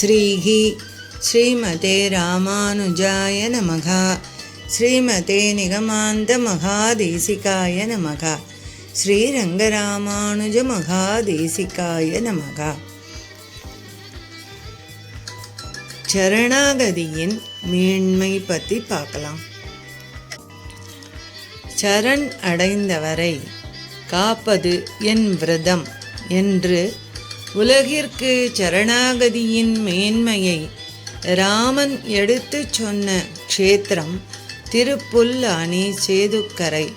ஸ்ரீகி ஸ்ரீமதே ராமானுஜாய நமகா. ஸ்ரீமதே நிகமாந்த மகாதேசிகாய நமகா. ஸ்ரீரங்கராமானுஜ மகாதேசிகாய நமகா. சரணாகதியின் மேன்மை பற்றி பார்க்கலாம். சரண் அடைந்தவரை காப்பது என் விரதம் என்று உலகிற்கு சரணாகதியின் மேன்மையை ராமன் எடுத்துச் சொன்ன க்ஷேத்திரம் திருப்புல்லானி சேதுக்கரை.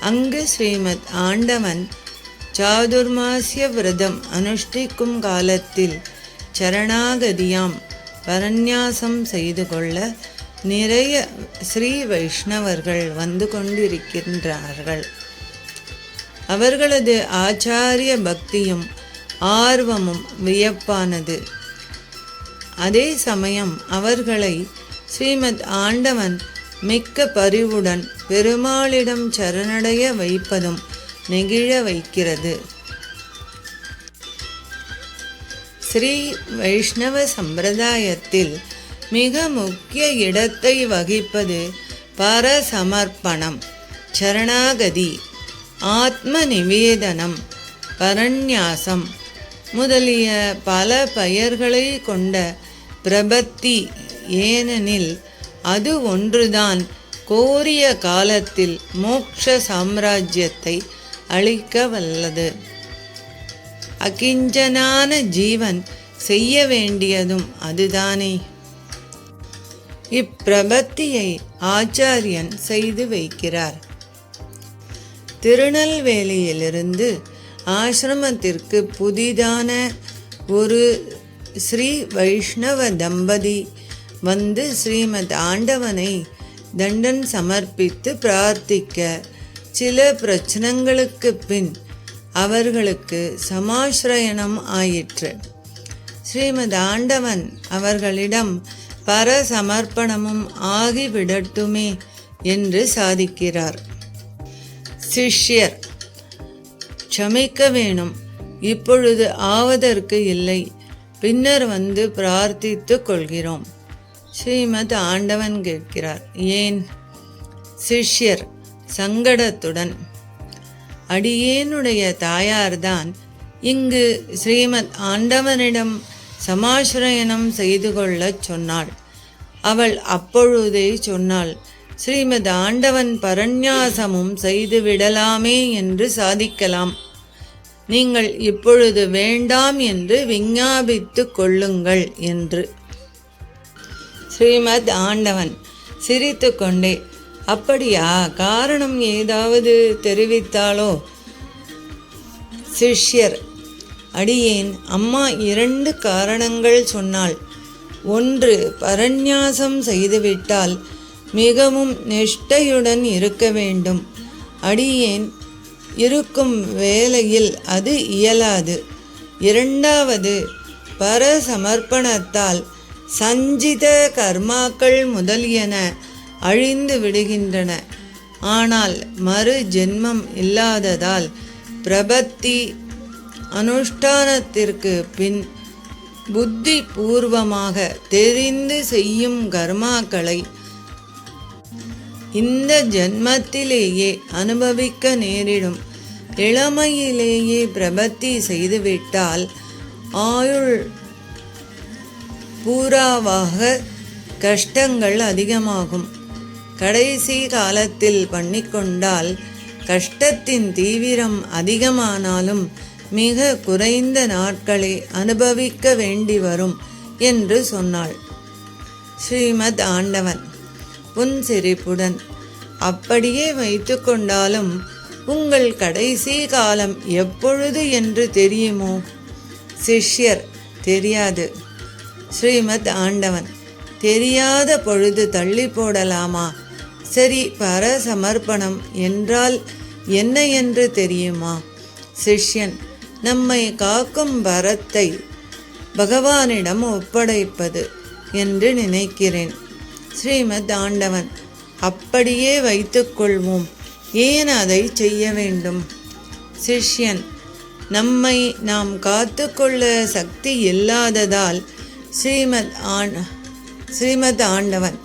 அங்கு ஸ்ரீமத் ஆண்டவன் சாதுர்மாசிய விரதம் அனுஷ்டிக்கும் காலத்தில் சரணாகதியாம் பரநியாசம் செய்து கொள்ள நிறைய ஸ்ரீ வைஷ்ணவர்கள் வந்து கொண்டிருக்கின்றார்கள். அவர்களது ஆச்சாரிய பக்தியும் ஆர்வமும் வியப்பானது. அதே சமயம் அவர்களை ஸ்ரீமத் ஆண்டவன் மிக்க பரிவுடன் பெருமாளிடம் சரணடைய வைப்பதும் நெகிழ வைக்கிறது. ஸ்ரீ வைஷ்ணவ சம்பிரதாயத்தில் மிக முக்கிய இடத்தை வகிப்பது பரசமர்ப்பணம் சரணாகதி. ஆத்ம நிவேதனம் பரநியாசம் முதலிய பல பெயர்களை கொண்ட பிரபத்தி ஏனெனில் அது ஒன்றுதான். கோரிய காலத்தில் மோக்ஷ சாம்ராஜ்யத்தை அளிக்க வல்லது அகிஞ்சனான ஜீவன் செய்ய வேண்டியதும் அதுதானே. இப்பிரபத்தியை ஆச்சாரியன் செய்து வைக்கிறார். திருநெல்வேலியிலிருந்து ஆசிரமத்திற்கு புதிதான ஒரு ஸ்ரீ வைஷ்ணவ தம்பதி வந்து ஸ்ரீமத் ஆண்டவனை தண்டன் சமர்ப்பித்து பிரார்த்திக்க சில பிரச்சனைகளுக்கு பின் அவர்களுக்கு சமாசிரயணம் ஆயிற்று. ஸ்ரீமத் ஆண்டவன் அவர்களிடம் பர சமர்ப்பணமும் ஆகிவிடட்டுமே என்று சாதிக்கிறார். சிஷ்யர். சமைக்க வேணும். இப்பொழுது ஆவதற்கு இல்லை. பின்னர் வந்து பிரார்த்தித்து கொள்கிறோம். ஸ்ரீமத் ஆண்டவன் கேட்கிறார். ஏன்? சிஷ்யர் சங்கடத்துடன் அடியேனுடைய தாயார்தான் இங்கு ஸ்ரீமத் ஆண்டவனிடம் சமாசிரயணம் செய்து கொள்ளச் சொன்னாள். அவள் அப்பொழுதே சொன்னாள் ஸ்ரீமத் ஆண்டவன் பரநியாசமும் செய்து விடலாமே என்று சாதிக்கலாம். நீங்கள் இப்பொழுது வேண்டாம் என்று விஞ்ஞாபித்து கொள்ளுங்கள் என்று. ஸ்ரீமத் ஆண்டவன் சிரித்து கொண்டே அப்படியா? காரணம் ஏதாவது தெரிவித்தாளோ சிஷ்யர் அடியேன். அம்மா இரண்டு காரணங்கள் சொன்னாள். ஒன்று பரநியாசம் செய்துவிட்டால் மிகவும் நிஷ்டையுடன் இருக்க வேண்டும். அடியேன் இருக்கும் வேலையில் அது இயலாது. இரண்டாவது பரசமர்ப்பணத்தால் சஞ்சித கர்மாக்கள் முதலியன அழிந்து விடுகின்றன. ஆனால் மறு ஜென்மம் இல்லாததால் பிரபத்தி அனுஷ்டானத்திற்கு பின் புத்தி பூர்வமாக தெரிந்து செய்யும் கர்மாக்களை இந்த ஜென்மத்திலேயே அனுபவிக்க நேரிடும். இளமையிலேயே பிரபத்தி செய்துவிட்டால் ஆயுள் பூராவாக கஷ்டங்கள் அதிகமாகும். கடைசி காலத்தில் பண்ணிக்கொண்டால் கஷ்டத்தின் தீவிரம் அதிகமானாலும் மிக குறைந்த நாட்களை அனுபவிக்க வேண்டி வரும் என்று சொன்னாள். ஸ்ரீமத் ஆண்டவன். புன்சிரிப்புடன் அப்படியே வைத்துக்கொண்டாலும் உங்கள் கடைசி காலம் எப்பொழுது என்று தெரியுமோ? சிஷ்யர் தெரியாது. ஸ்ரீமத் ஆண்டவன் தெரியாத பொழுது தள்ளி போடலாமா? சரி பர சமர்ப்பணம் என்றால் என்ன என்று தெரியுமா? சிஷ்யன் நம்மை காக்கும் வரத்தை பகவானிடம் ஒப்படைப்பது என்று நினைக்கிறேன். ஸ்ரீமத் ஆண்டவன் அப்படியே வைத்துக்கொள்வோம் ஏன் அதை செய்ய வேண்டும்? சிஷ்யன் நம்மை நாம் காத்துக்கொள்ள சக்தி இல்லாததால் ஸ்ரீமத் ஆண் ஸ்ரீமத் ஆண்டவன்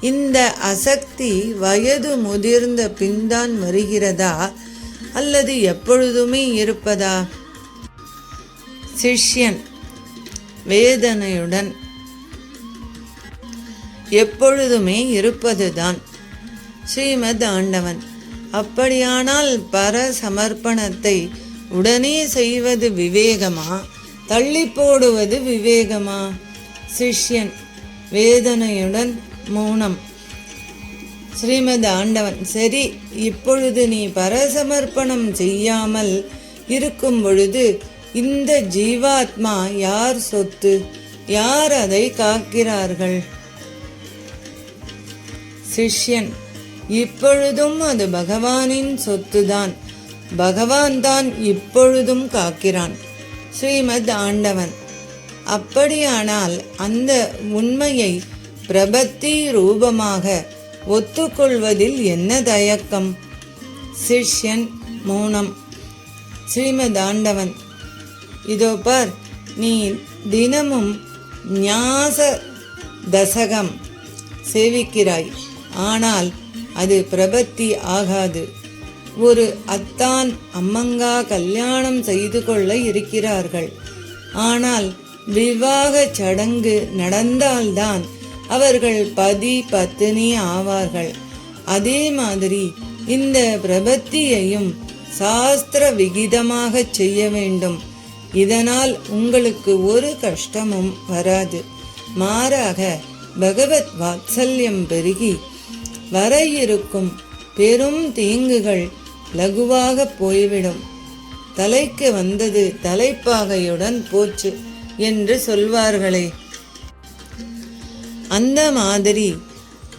இந்த அசக்தி வயது முதிர்ந்த பின்தான் வருகிறதா? அல்லது எப்பொழுதுமே இருப்பதா? சிஷ்யன் வேதனையுடன் எப்பொழுதுமே இருப்பதுதான். ஸ்ரீமத் ஆண்டவன் அப்படியானால் பர சமர்ப்பணத்தை உடனே செய்வது விவேகமா? தள்ளி போடுவது விவேகமா? சிஷ்யன் வேதனையுடன் மௌனம். ஸ்ரீமத் ஆண்டவன் சரி இப்பொழுது நீ பரசமர்ப்பணம் செய்யாமல் இருக்கும் பொழுது இந்த ஜீவாத்மா யார் சொத்து? யார் அதை காக்கிறார்கள்? சிஷ்யன். இப்பொழுதும் அது பகவானின் சொத்துதான். பகவான் தான் இப்பொழுதும் காக்கிறான். ஸ்ரீமத் ஆண்டவன். அப்படியானால் அந்த உண்மையை பிரபத்தி ரூபமாக ஒத்துக்கொள்வதில் என்ன தயக்கம்? சிஷ்யன் மௌனம். ஸ்ரீமத் ஆண்டவன். இதோ பார் நீ தினமும் ஞாச தசகம் சேவிக்கிறாய். ஆனால் அது பிரபத்தி ஆகாது. ஒரு அத்தான் அம்மங்கா கல்யாணம் செய்து கொள்ள இருக்கிறார்கள். ஆனால் விவாக சடங்கு நடந்தால்தான் அவர்கள் பதி பத்தினி ஆவார்கள். அதே மாதிரி இந்த பிரபத்தியையும் சாஸ்திர விகிதமாக செய்ய வேண்டும். இதனால் உங்களுக்கு ஒரு கஷ்டமும் வராது. மாறாக பகவத் வாத்சல்யம் பெருகி வர இருக்கும் பெரும் தீங்குகள் லகுவாக போய்விடும். தலைக்கு வந்தது தலைப்பாகையுடன் போச்சு என்று சொல்வார்களே. அந்த மாதிரி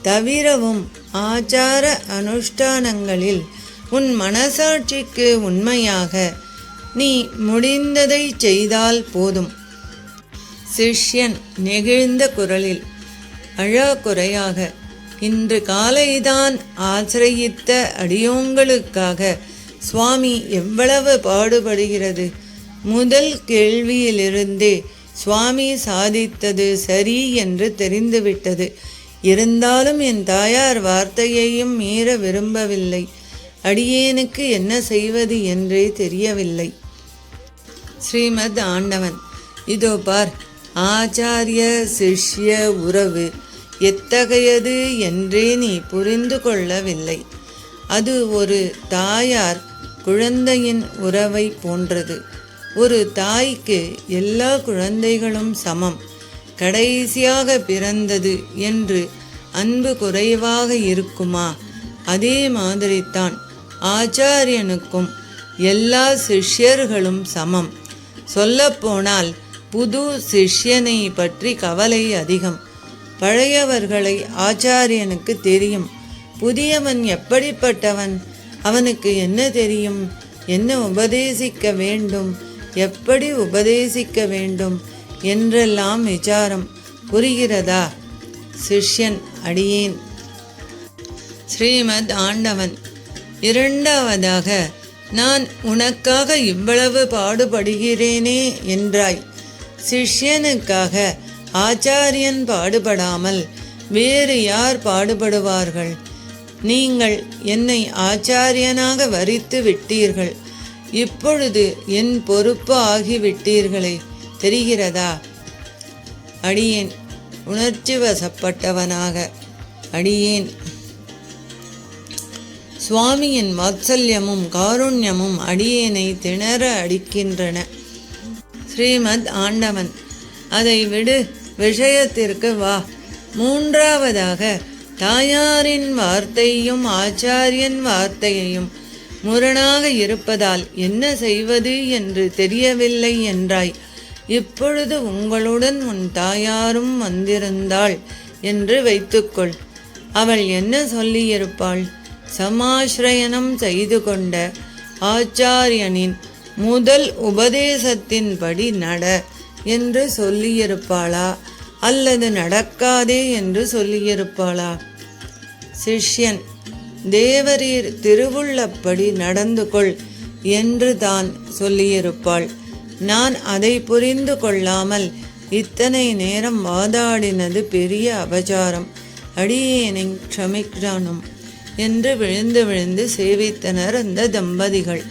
தவிரவும் ஆச்சார அனுஷ்டானங்களில் உன் மனசாட்சிக்கு உண்மையாக நீ முடிந்ததை செய்தால் போதும். சிஷ்யன் நெகிழ்ந்த குரலில் அழா குறையாக இன்று காலைதான் ஆசிரயித்த அடியோங்களுக்காக சுவாமி எவ்வளவு பாடுபடுகிறது. முதல் கேள்வியிலிருந்தே சுவாமி சாதித்தது சரி என்று தெரிந்துவிட்டது. இருந்தாலும் என் தாயார் வார்த்தையையும் மீற விரும்பவில்லை. அடியேனுக்கு என்ன செய்வது என்றே தெரியவில்லை. ஸ்ரீமத் ஆண்டவன் இதோ பார் ஆச்சாரிய சிஷ்ய உறவு. எத்தகையது என்றே நீ புரிந்து கொள்ளவில்லை. அது ஒரு தாயார் குழந்தையின் உறவை போன்றது. ஒரு தாய்க்கு எல்லா குழந்தைகளும் சமம். கடைசியாக பிறந்தது என்று அன்பு குறைவாக இருக்குமா? அதே மாதிரித்தான் ஆச்சாரியனுக்கும் எல்லா சிஷ்யர்களும் சமம். சொல்லப்போனால் புது சிஷ்யனை பற்றி கவலை அதிகம். பழையவர்களை ஆச்சாரியனுக்கு தெரியும். புதியவன் எப்படிப்பட்டவன்? அவனுக்கு என்ன தெரியும்? என்ன உபதேசிக்க வேண்டும்? எப்படி உபதேசிக்க வேண்டும்? என்றெல்லாம் விசாரம். புரிகிறதா? சிஷ்யன் அடியேன். ஸ்ரீமத் ஆண்டவன் இரண்டாவதாக நான் உனக்காக இவ்வளவு பாடுபடுகிறேனே என்றாய். சிஷ்யனுக்காக ஆச்சாரியன் பாடுபடாமல் வேறு யார் பாடுபடுவார்கள்? நீங்கள் என்னை ஆச்சாரியனாக வரித்து விட்டீர்கள். இப்பொழுது என் பொறுப்பு ஆகிவிட்டீர்களே தெரிகிறதா? அடியேன் உணர்ச்சி வசப்பட்டவனாக. அடியேன் சுவாமியின் வாத்சல்யமும் காருண்யமும் அடியேனை திணற அடிக்கின்றன. ஸ்ரீமத் ஆண்டவன் அதை விடு. விஷயத்திற்கு வா. மூன்றாவதாக தாயாரின் வார்த்தையும் ஆச்சாரியன் வார்த்தையையும் முரணாக இருப்பதால் என்ன செய்வது என்று தெரியவில்லை என்றாய். இப்பொழுது உங்களுடன் உன் தாயாரும் வந்திருந்தாள் என்று வைத்துக்கொள். அவள் என்ன சொல்லியிருப்பாள்? சமாஸ்ரயணம் செய்து கொண்ட ஆச்சாரியனின் முதல் உபதேசத்தின்படி நட என்று சொல்லியிருப்பாளா? அல்லது நடக்காதே என்று சொல்லியிருப்பாளா? சிஷ்யன் தேவரீர் திருவுள்ளப்படி நடந்து கொள் என்று தான் சொல்லியிருப்பாள். நான் அதை புரிந்து கொள்ளாமல் இத்தனை நேரம் வாதாடினது பெரிய அபச்சாரம் அடியேனை க்ஷமிக்கிறானும் என்று விழுந்து விழுந்து சேவித்தனர் அந்த தம்பதிகள்.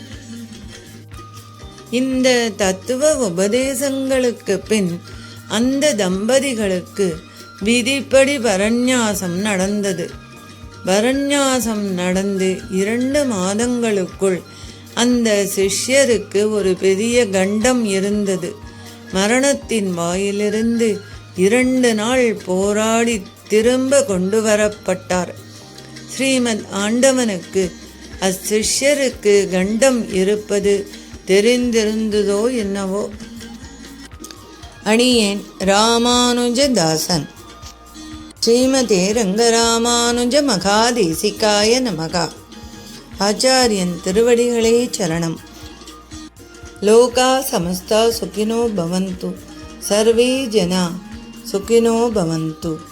இந்த தத்துவ உபதேசங்களுக்கு பின் அந்த தம்பதிகளுக்கு விதிப்படி வரநியாசம் நடந்தது. வரநியாசம் நடந்து இரண்டு மாதங்களுக்குள் அந்த சிஷ்யருக்கு ஒரு பெரிய கண்டம் இருந்தது. மரணத்தின் வாயிலிருந்து இரண்டு நாள் போராடி திரும்ப கொண்டு வரப்பட்டார். ஸ்ரீமத் ஆண்டவனுக்கு அச்சிஷ்யருக்கு கண்டம் இருப்பது தெரிந்திருந்ததோ என்னவோ? அடியேன் ராமானுஜதாசன். ஸ்ரீமதே ரங்கராமானுஜ மகாதேசிகாய நமகா. ஆச்சாரியன் திருவடிகளே சரணம். லோகா சமஸ்தா சுகினோ பவந்து. சர்வே ஜனா சுகினோ பவந்து.